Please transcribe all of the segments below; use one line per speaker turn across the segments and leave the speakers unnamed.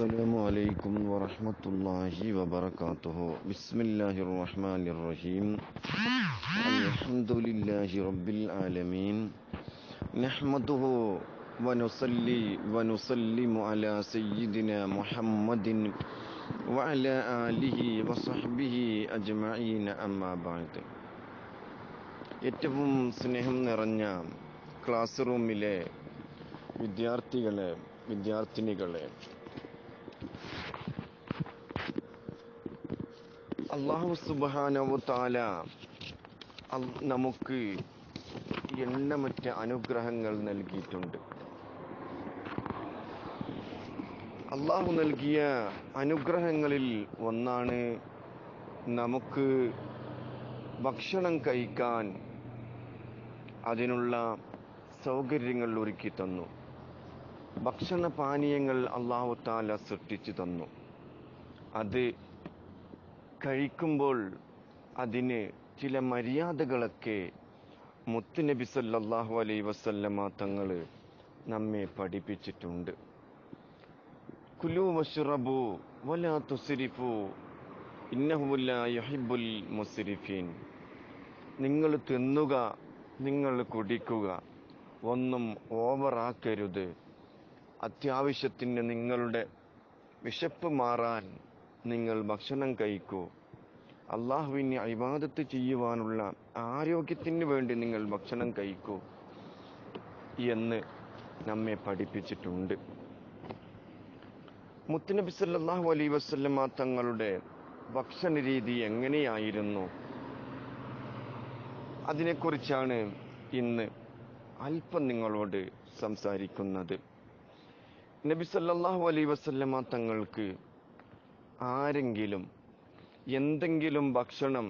السلام عليكم ورحمة الله وبركاته بسم الله الرحمن الرحيم الحمد لله رب العالمين نحمده ونصلي ونسلم على سيدنا محمد وعلى آله وصحبه أجمعين أما بعد ഏറ്റവും സ്നേഹം നിറഞ്ഞ ക്ലാസ് റൂമിലെ വിദ്യാർത്ഥികളെ വിദ്യാർത്ഥിനികളെ അള്ളാഹു സുബാനവ താല നമുക്ക് എണ്ണമറ്റ അനുഗ്രഹങ്ങൾ നൽകിയിട്ടുണ്ട്. അള്ളാഹു നൽകിയ അനുഗ്രഹങ്ങളിൽ ഒന്നാണ് നമുക്ക് ഭക്ഷണം കഴിക്കാൻ അതിനുള്ള സൗകര്യങ്ങൾ ഒരുക്കി തന്നു. ഭക്ഷണ പാനീയങ്ങൾ അള്ളാഹു താല സൃഷ്ടിച്ചു തന്നു. അത് കഴിക്കുമ്പോൾ അതിന് ചില മര്യാദകളൊക്കെ മുത്തുനബി സല്ലാഹു അലൈ വസല്ലമ തങ്ങൾ നമ്മെ പഠിപ്പിച്ചിട്ടുണ്ട്. കുലു വഷുറബു വലാ തുസിരിഫു ഇന്നഹു ലാ യുഹിബ്ബുൽ മുസ്രിഫീൻ. നിങ്ങൾ തിന്നുക നിങ്ങൾ കുടിക്കുക ഒന്നും ഓവറാക്കരുത്. അത്യാവശ്യത്തിന് നിങ്ങളുടെ വിശപ്പ് മാറാൻ നിങ്ങൾ ഭക്ഷണം കഴിക്കൂ. അള്ളാഹുവിനെ അഭിവാദത്ത് ചെയ്യുവാനുള്ള ആരോഗ്യത്തിന് വേണ്ടി നിങ്ങൾ ഭക്ഷണം കഴിക്കൂ എന്ന് നമ്മെ പഠിപ്പിച്ചിട്ടുണ്ട്. മുത്തുനബി സല്ലാഹു അലൈ വസല്ലമ തങ്ങളുടെ ഭക്ഷണ രീതി എങ്ങനെയായിരുന്നു? അതിനെക്കുറിച്ചാണ് ഇന്ന് അല്പം നിങ്ങളോട് സംസാരിക്കുന്നത്. നബി സല്ലാഹു അലൈ വസല്ലമ തങ്ങൾക്ക് ആരെങ്കിലും എന്തെങ്കിലും ഭക്ഷണം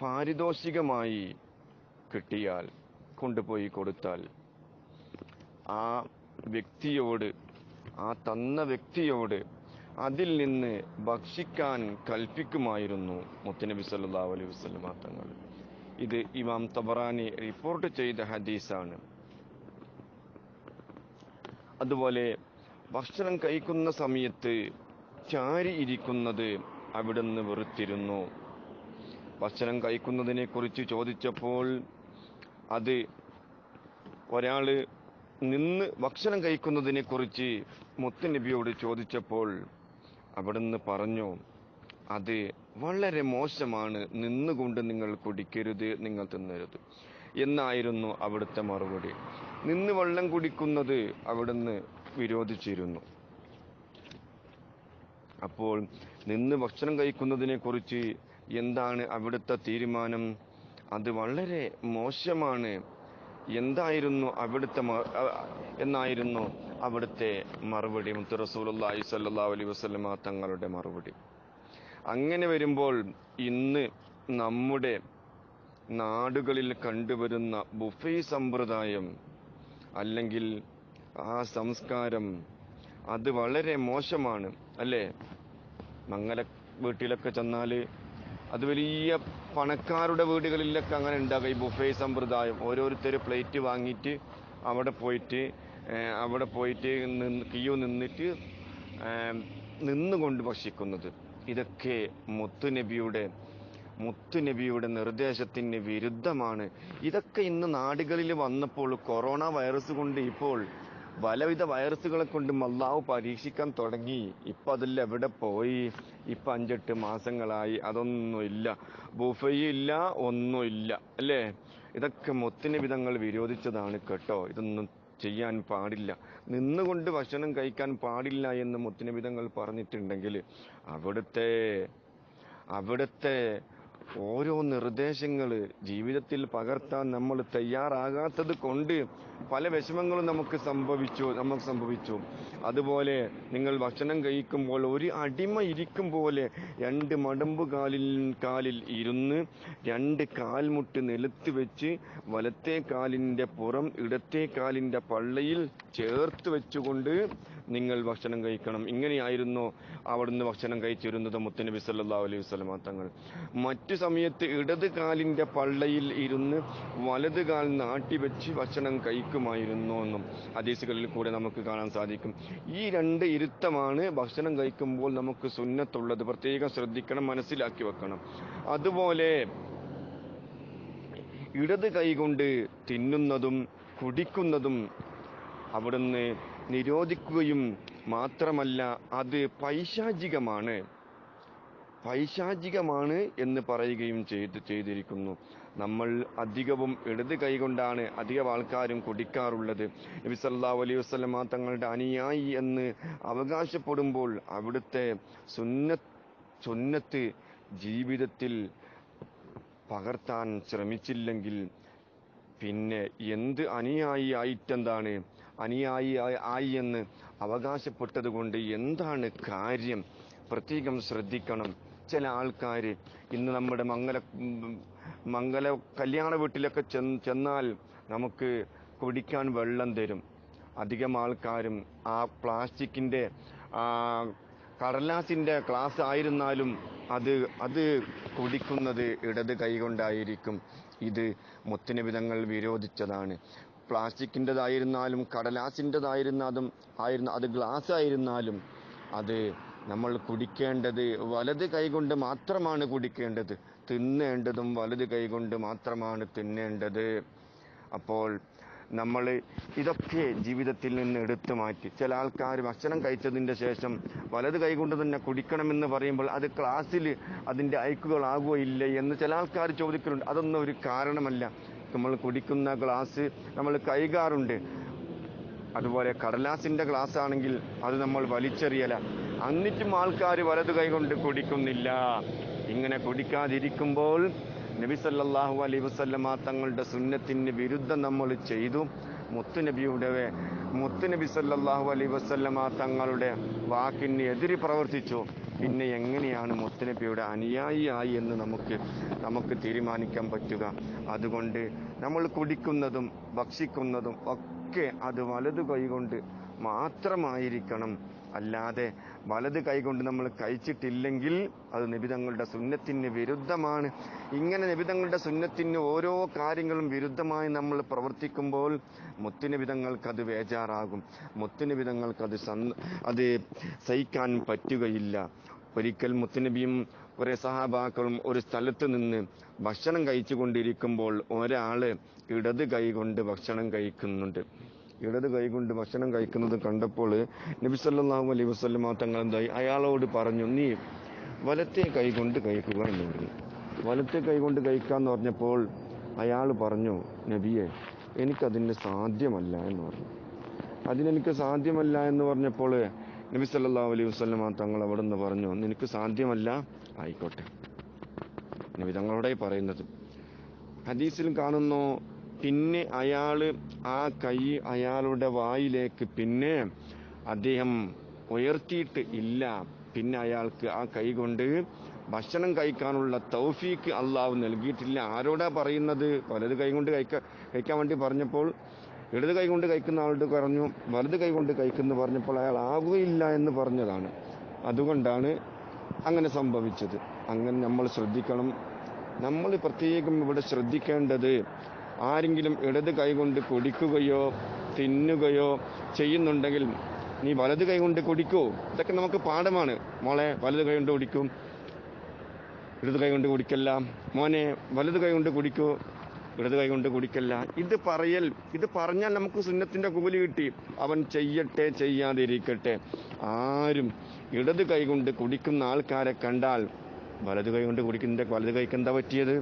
പാരിതോഷികമായി കിട്ടിയാൽ കൊണ്ടുപോയി കൊടുത്താൽ ആ വ്യക്തിയോട് ആ തന്ന വ്യക്തിയോട് അതിൽ നിന്ന് ഭക്ഷിക്കാൻ കൽപ്പിക്കുമായിരുന്നു മുത്തനബി സല്ലാ അലൈഹി വസല്ലമ തങ്ങൾ. ഇത് ഇമാം തബറാനി റിപ്പോർട്ട് ചെയ്ത ഹദീസാണ്. അതുപോലെ ഭക്ഷണം കഴിക്കുന്ന സമയത്ത് ചാരി ഇരിക്കുന്നത് അവിടുന്ന് വെറുത്തിരുന്നു. ഭക്ഷണം കഴിക്കുന്നതിനെ കുറിച്ച് ചോദിച്ചപ്പോൾ അത് ഒരാൾ നിന്ന് ഭക്ഷണം കഴിക്കുന്നതിനെ കുറിച്ച് മുത്തുനബിയോട് ചോദിച്ചപ്പോൾ അവിടുന്ന് പറഞ്ഞു അത് വളരെ മോശമാണ്. നിന്നുകൊണ്ട് നിങ്ങൾ കുടിക്കരുത് നിങ്ങൾ തിന്നരുത്. എന്നായിരുന്നു അവിടുത്തെ മറുപടി. നിന്ന് വെള്ളം കുടിക്കുന്നത് അവിടുന്ന് വിരോധിച്ചിരുന്നു. അപ്പോൾ നിന്ന് ഭക്ഷണം കഴിക്കുന്നതിനെ കുറിച്ച് എന്താണ് അവിടുത്തെ തീരുമാനം? അത് വളരെ മോശമാണ്. എന്തായിരുന്നു അവിടുത്തെ എന്നായിരുന്നു അവിടുത്തെ മറുപടി? മുത്ത് റസൂലി സല്ലാ അലൈ വസ്ലമ തങ്ങളുടെ മറുപടി. അങ്ങനെ വരുമ്പോൾ ഇന്ന് നമ്മുടെ നാടുകളിൽ കണ്ടുവരുന്ന ബുഫേ സമ്പ്രദായം അല്ലെങ്കിൽ ആ സംസ്കാരം അത് വളരെ മോശമാണ് അല്ലേ? മംഗല വീട്ടിലൊക്കെ ചെന്നാൽ അത് വലിയ പണക്കാരുടെ വീടുകളിലൊക്കെ അങ്ങനെ ഉണ്ടാകും. ഈ ബുഫേ സമ്പ്രദായം ഓരോരുത്തർ പ്ലേറ്റ് വാങ്ങിയിട്ട് അവിടെ പോയിട്ട് അവിടെ പോയിട്ട് നിന്ന് കിയോ നിന്നിട്ട് നിന്നുകൊണ്ട് ഭക്ഷിക്കുന്നത്. ഇതൊക്കെ മുത്തു നബിയുടെ നിർദ്ദേശത്തിന് വിരുദ്ധമാണ്. ഇതൊക്കെ ഇന്ന് നാടുകളിൽ വന്നപ്പോൾ കൊറോണ വൈറസ് കൊണ്ട് ഇപ്പോൾ പലവിധ വൈറസുകളെ കൊണ്ട് അള്ളാഹു പരീക്ഷിക്കാൻ തുടങ്ങി. ഇപ്പൊ അതിൽ എവിടെ പോയി? ഇപ്പൊ അഞ്ചെട്ട് മാസങ്ങളായി. അതൊന്നുമില്ല ബുഫയില്ല ഒന്നുമില്ല അല്ലേ? ഇതൊക്കെ മൊത്തിന് വിധങ്ങൾ വിരോധിച്ചതാണ് കേട്ടോ. ഇതൊന്നും ചെയ്യാൻ പാടില്ല. നിന്നുകൊണ്ട് ഭക്ഷണം കഴിക്കാൻ പാടില്ല എന്ന് മുത്തിനബിതങ്ങൾ പറഞ്ഞിട്ടുണ്ടെങ്കിൽ അവിടുത്തെ അവിടുത്തെ ഓരോ നിർദ്ദേശങ്ങൾ ജീവിതത്തിൽ പകർത്താൻ നമ്മൾ തയ്യാറാകാത്തത് കൊണ്ട് പല വിഷമങ്ങളും നമുക്ക് സംഭവിച്ചു നമുക്ക് സംഭവിച്ചു. അതുപോലെ നിങ്ങൾ ഭക്ഷണം കഴിക്കുമ്പോൾ ഒരു അടിമ ഇരിക്കും പോലെ രണ്ട് മടമ്പ് കാലിൽ കാലിൽ ഇരുന്ന് രണ്ട് കാൽമുട്ട് നിലത്ത് വെച്ച് വലത്തെ കാലിന്റെ പുറം ഇടത്തെ കാലിന്റെ പള്ളയിൽ ചേർത്ത് വെച്ചുകൊണ്ട് നിങ്ങൾ ഭക്ഷണം കഴിക്കണം. ഇങ്ങനെയായിരുന്നു അവിടുന്ന് ഭക്ഷണം കഴിച്ചിരുന്നത് മുത്തനബി സല്ലാ അലൈഹി വസല്ലമ തങ്ങൾ. മറ്റു സമയത്ത് ഇടത് കാലിന്റെ പള്ളയിൽ ഇരുന്ന് വലത് കാൽ നാട്ടിവെച്ച് ഭക്ഷണം കഴിക്കുമായിരുന്നു എന്നും ഹദീസുകളിൽ കൂടെ നമുക്ക് കാണാൻ സാധിക്കും. ഈ രണ്ട് ഇരുത്തമാണ് ഭക്ഷണം കഴിക്കുമ്പോൾ നമുക്ക് സുന്നത്തുള്ളത്. പ്രത്യേകം ശ്രദ്ധിക്കണം മനസ്സിലാക്കി വെക്കണം. അതുപോലെ ഇടത് കൈകൊണ്ട് തിന്നുന്നതും കുടിക്കുന്നതും അവിടുന്ന് നിരോധിക്കുകയും മാത്രമല്ല അത് പൈശാചികമാണ്. പൈശാചികമാണ് എന്ന് പറയുകയും ചെയ്ത് ചെയ്തിരിക്കുന്നു. നമ്മൾ അധികവും ഇടത് കൈകൊണ്ടാണ് അധികം ആൾക്കാരും കുടിക്കാറുള്ളത്. നബി സല്ലല്ലാഹു അലൈഹി വസല്ലമ തങ്ങളുടെ അനുയായി എന്ന് അവകാശപ്പെടുമ്പോൾ അവിടുത്തെ സുന്ന സുന്നത്ത് ജീവിതത്തിൽ പകർത്താൻ ശ്രമിച്ചില്ലെങ്കിൽ പിന്നെ എന്ത് അനുയായി ആയിട്ടെന്താണ്? അനുയായി ആയി- എന്ന് അവകാശപ്പെട്ടതുകൊണ്ട് എന്താണ് കാര്യം? പ്രത്യേകം ശ്രദ്ധിക്കണം. ചില ആൾക്കാർ ഇന്ന് നമ്മുടെ മംഗല മംഗല കല്യാണ വീട്ടിലൊക്കെ ചെന്ന് ചെന്നാൽ നമുക്ക് കുടിക്കാൻ വെള്ളം തരും. അധികം ആൾക്കാരും ആ പ്ലാസ്റ്റിക്കിന്റെ കടലാസിന്റെ ഗ്ലാസ് ആയിരുന്നാലും അത് അത് കുടിക്കുന്നത് ഇടത് കൈകൊണ്ടായിരിക്കും. ഇത് മുത്തനവിധങ്ങൾ വിരോധിച്ചതാണ്. പ്ലാസ്റ്റിക്കിന്റെതായിരുന്നാലും കടലാസിന്റെതായിരുന്നതും ആയിരുന്ന അത് ഗ്ലാസ് ആയിരുന്നാലും അത് നമ്മൾ കുടിക്കേണ്ടത് വലത് കൈകൊണ്ട് മാത്രമാണ് കുടിക്കേണ്ടത്. തിന്നേണ്ടതും വലത് കൈകൊണ്ട് മാത്രമാണ് തിന്നേണ്ടത്. അപ്പോൾ നമ്മൾ ഇതൊക്കെ ജീവിതത്തിൽ നിന്ന് എടുത്തു മാറ്റി. ചില ആൾക്കാർ ഭക്ഷണം കഴിച്ചതിന്റെ ശേഷം വലത് കൈകൊണ്ട് തന്നെ കുടിക്കണമെന്ന് പറയുമ്പോൾ അത് ക്ലാസ്സിൽ അതിന്റെ ഐക്കുകളാകുകയില്ല എന്ന് ചില ആൾക്കാർ ചോദിക്കുന്നുണ്ട് അതൊന്നും ഒരു കാരണമല്ല. നമ്മൾ കുടിക്കുന്ന ഗ്ലാസ് നമ്മൾ കൈകാറുണ്ട്. അതുപോലെ കടലാസിന്റെ ഗ്ലാസ് ആണെങ്കിൽ അത് നമ്മൾ വലിച്ചെറിയല. അന്നിട്ടും ആൾക്കാർ വലത് കൈകൊണ്ട് കുടിക്കുന്നില്ല. ഇങ്ങനെ കുടിക്കാതിരിക്കുമ്പോൾ നബി സല്ലല്ലാഹു അലൈഹി വസല്ലമ തങ്ങളുടെ സുന്നത്തിന് വിരുദ്ധം നമ്മൾ ചെയ്തു. മുത്തുനബിയുടെ മുത്തുനബി സല്ലാഹു അലൈ വസല്ലമ തങ്ങളുടെ വാക്കിന് എതിരി പ്രവർത്തിച്ചു. പിന്നെ എങ്ങനെയാണ് മുത്തുനബിയുടെ അനുയായിയായി എന്ന് നമുക്ക് നമുക്ക് തീരുമാനിക്കാൻ പറ്റുക? അതുകൊണ്ട് നമ്മൾ കുടിക്കുന്നതും ഭക്ഷിക്കുന്നതും ഒക്കെ അത് വലതു കൈകൊണ്ട് മാത്രമായിരിക്കണം. അല്ലാതെ വലത് കൈകൊണ്ട് നമ്മൾ കഴിച്ചിട്ടില്ലെങ്കിൽ അത് നിബിതങ്ങളുടെ സുന്നത്തിന് വിരുദ്ധമാണ്. ഇങ്ങനെ നിബിതങ്ങളുടെ സുന്നത്തിന് ഓരോ കാര്യങ്ങളും വിരുദ്ധമായി നമ്മൾ പ്രവർത്തിക്കുമ്പോൾ മുത്തുനിബിതങ്ങൾക്കത് വേജാറാകും. മുത്തുനിബിതങ്ങൾക്കത് സന് അത് സഹിക്കാൻ പറ്റുകയില്ല. ഒരിക്കൽ മുത്തുനബിയും കുറെ സഹാബാക്കളും ഒരു സ്ഥലത്ത് നിന്ന് ഭക്ഷണം കഴിച്ചു കൊണ്ടിരിക്കുമ്പോൾ ഒരാൾ ഇടത് കൈ കൊണ്ട് ഭക്ഷണം കഴിക്കുന്നുണ്ട്. ഇടത് കൈ കൊണ്ട് ഭക്ഷണം കഴിക്കുന്നത് കണ്ടപ്പോൾ നബി സല്ലല്ലാഹു അലൈഹി വസല്ലമ തങ്ങൾ എന്തായി അയാളോട് പറഞ്ഞു നീ വലത്തെ കൈകൊണ്ട് കഴിക്കുക എന്ന് പറഞ്ഞു. വലത്തെ കൈകൊണ്ട് കഴിക്കാന്ന് പറഞ്ഞപ്പോൾ അയാൾ പറഞ്ഞു നബിയെ എനിക്കതിന് സാധ്യമല്ല എന്ന് പറഞ്ഞു. അതിനെനിക്ക് സാധ്യമല്ല എന്ന് പറഞ്ഞപ്പോൾ നബി സല്ലല്ലാഹു അലൈഹി വസല്ലമ തങ്ങൾ അവിടെ നിന്ന് പറഞ്ഞു നിനക്ക് സാധ്യമല്ല ആയിക്കോട്ടെ. നബി തങ്ങളോടെ പറയുന്നത്. ഹദീസിൽ കാണുന്നു പിന്നെ അയാൾ ആ കൈ അയാളുടെ വായിലേക്ക് പിന്നെ അദ്ദേഹം ഉയർത്തിയിട്ട് ഇല്ല. പിന്നെ അയാൾക്ക് ആ കൈ കൊണ്ട് ഭക്ഷണം കഴിക്കാനുള്ള തൗഫീക്ക് അള്ളാഹു നൽകിയിട്ടില്ല. ആരോടാ പറയുന്നത്? വലത് കൈ കൊണ്ട് കഴിക്ക കഴിക്കാൻ വേണ്ടി പറഞ്ഞപ്പോൾ ഇടത് കൈ കൊണ്ട് കഴിക്കുന്ന ആളോട് പറഞ്ഞു വലത് കൈ കൊണ്ട് കഴിക്കുന്നു പറഞ്ഞപ്പോൾ അയാൾ ആകുകയില്ല എന്ന് പറഞ്ഞതാണ്. അതുകൊണ്ടാണ് അങ്ങനെ സംഭവിച്ചത്. അങ്ങനെ നമ്മൾ ശ്രദ്ധിക്കണം. നമ്മൾ പ്രത്യേകം ഇവിടെ ശ്രദ്ധിക്കേണ്ടത് ആരെങ്കിലും ഇടത് കൈകൊണ്ട് കുടിക്കുകയോ തിന്നുകയോ ചെയ്യുന്നുണ്ടെങ്കിൽ നീ വലത് കൈ കൊണ്ട് കുടിക്കൂ ഇതൊക്കെ നമുക്ക് പാഠമാണ്. മോളെ വലത് കൈ കൊണ്ട് കുടിക്കും ഇടത് കൈ കൊണ്ട് കുടിക്കല്ല മോനെ വലത് കൈ കൊണ്ട് കുടിക്കൂ ഇടത് കൈ കൊണ്ട് കുടിക്കല്ല ഇത് പറയൽ ഇത് പറഞ്ഞാൽ നമുക്ക് സുന്നത്തിന്റെ കൂലി കിട്ടി. അവൻ ചെയ്യട്ടെ ചെയ്യാതിരിക്കട്ടെ. ആരും ഇടത് കൈ കൊണ്ട് കുടിക്കുന്ന ആൾക്കാരെ കണ്ടാൽ വലത് കൈ കൊണ്ട് കുടിക്കുന്ന വലത് കൈക്ക് എന്താ പറ്റിയത്?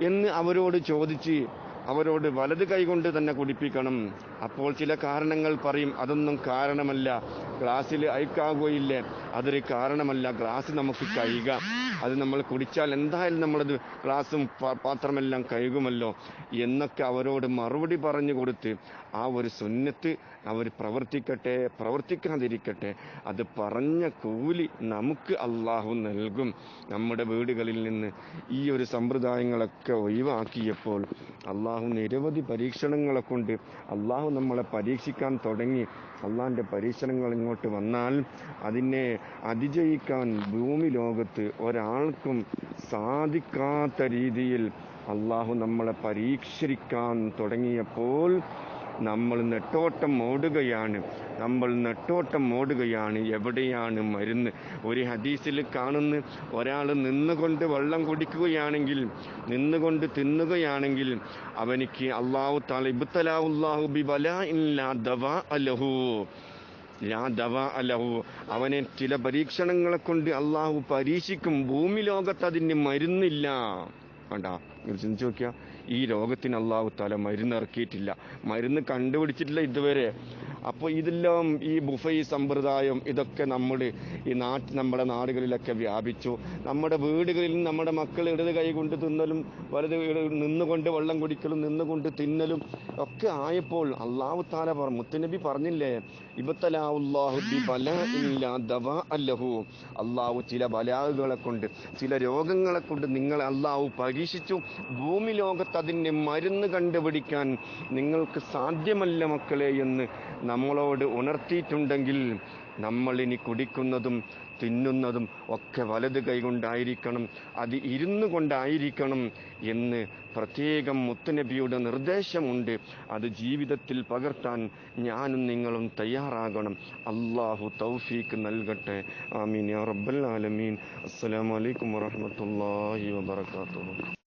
എന്ന് അവരോട് ചോദിച്ച് അവരോട് വലത് കൈകൊണ്ട് തന്നെ കുടിപ്പിക്കണം. അപ്പോൾ ചില കാരണങ്ങൾ പറയും അതൊന്നും കാരണമല്ല. ഗ്ലാസ്സിൽ അയക്കാകുകയില്ലേ അതൊരു കാരണമല്ല. ഗ്ലാസ് നമുക്ക് കഴുകാം. അത് നമ്മൾ കുടിച്ചാൽ എന്തായാലും നമ്മളത് ഗ്ലാസും പാത്രമെല്ലാം കഴുകുമല്ലോ എന്നൊക്കെ അവരോട് മറുപടി പറഞ്ഞു കൊടുത്ത് ആ ഒരു സുന്നത്ത് അവർ പ്രവർത്തിക്കട്ടെ പ്രവർത്തിക്കാതിരിക്കട്ടെ അത് പറഞ്ഞ കൂലി നമുക്ക് അള്ളാഹു നൽകും. നമ്മുടെ വീടുകളിൽ നിന്ന് ഈ ഒരു സമ്പ്രദായങ്ങളൊക്കെ ഒഴിവാക്കിയപ്പോൾ അള്ളാഹു നിരവധി പരീക്ഷണങ്ങളെ കൊണ്ട് അള്ളാഹു നമ്മളെ പരീക്ഷിക്കാൻ തുടങ്ങി. അള്ളാഹിന്റെ പരീക്ഷണങ്ങൾ ഇങ്ങോട്ട് വന്നാൽ അതിനെ അതിജയിക്കാൻ ഭൂമി ലോകത്ത് ഒരാൾക്കും സാധിക്കാത്ത രീതിയിൽ അള്ളാഹു നമ്മളെ പരീക്ഷിക്കാൻ തുടങ്ങിയപ്പോൾ നമ്മൾ നെട്ടോട്ടം ഓടുകയാണ് നമ്മൾ നെട്ടോട്ടം ഓടുകയാണ് എവിടെയാണ് മരുന്ന്? ഒരു ഹദീസിൽ കാണുന്ന ഒരാൾ നിന്നുകൊണ്ട് വെള്ളം കുടിക്കുകയാണെങ്കിൽ നിന്നുകൊണ്ട് തിന്നുകയാണെങ്കിൽ അവനിക്ക് അള്ളാഹു താല ബി ഇല്ലാ ദവാ അലഹു ലാ ദവാ അലഹു. അവനെ ചില പരീക്ഷണങ്ങളെ കൊണ്ട് അള്ളാഹു പരീക്ഷിക്കും. ഭൂമി ലോകത്ത് അതിന് മരുന്നില്ല. വേണ്ട ചിന്തിച്ചു നോക്കിയാൽ ഈ രോഗത്തിന് അള്ളാഹു താല മരുന്ന് ഇറക്കിയിട്ടില്ല. മരുന്ന് കണ്ടുപിടിച്ചിട്ടില്ല ഇതുവരെ. അപ്പോൾ ഇതെല്ലാം ഈ ബുഫൈ സമ്പ്രദായം ഇതൊക്കെ നമ്മുടെ ഈ നാട്ട് നമ്മുടെ നാടുകളിലൊക്കെ വ്യാപിച്ചു. നമ്മുടെ വീടുകളിൽ നമ്മുടെ മക്കൾ ഇടത് കൈ കൊണ്ട് തിന്നലും വലത് നിന്നുകൊണ്ട് വെള്ളം കുടിക്കലും നിന്നുകൊണ്ട് തിന്നലും ഒക്കെ ആയപ്പോൾ അള്ളാഹു താല പറ മുത്തനബി പറഞ്ഞില്ലേ ഇബത്തലാഹു ബി ബലാഇല്ലാ ദവ അള്ളാഹു ചില ബലാഹുകളെ കൊണ്ട് ചില രോഗങ്ങളെ കൊണ്ട് നിങ്ങളെ അള്ളാഹു പരീക്ഷിച്ചു. ഭൂമി ലോകത്ത് അതിന്റെ മരുന്ന് കണ്ടുപിടിക്കാൻ നിങ്ങൾക്ക് സാധ്യമല്ല മക്കളെ എന്ന് നമ്മളോട് ഉണർത്തിയിട്ടുണ്ടെങ്കിൽ നമ്മൾ ഇനി കുടിക്കുന്നതും തിന്നുന്നതും ഒക്കെ വലത് കൈകൊണ്ടായിരിക്കണം അത് ഇരുന്നു കൊണ്ടായിരിക്കണം എന്ന് പ്രത്യേകം മുത്തുനബിയുടെ നിർദ്ദേശമുണ്ട്. അത് ജീവിതത്തിൽ പകർത്താൻ ഞാനും നിങ്ങളും തയ്യാറാകണം. അള്ളാഹു തൗഫീക്ക് നൽകട്ടെ. ആമീൻ. റബ്ബൽ ആലമീൻ. അസ്സലാമു അലൈക്കും വറഹ്മത്തുള്ളാഹി വബറകാതുഹു.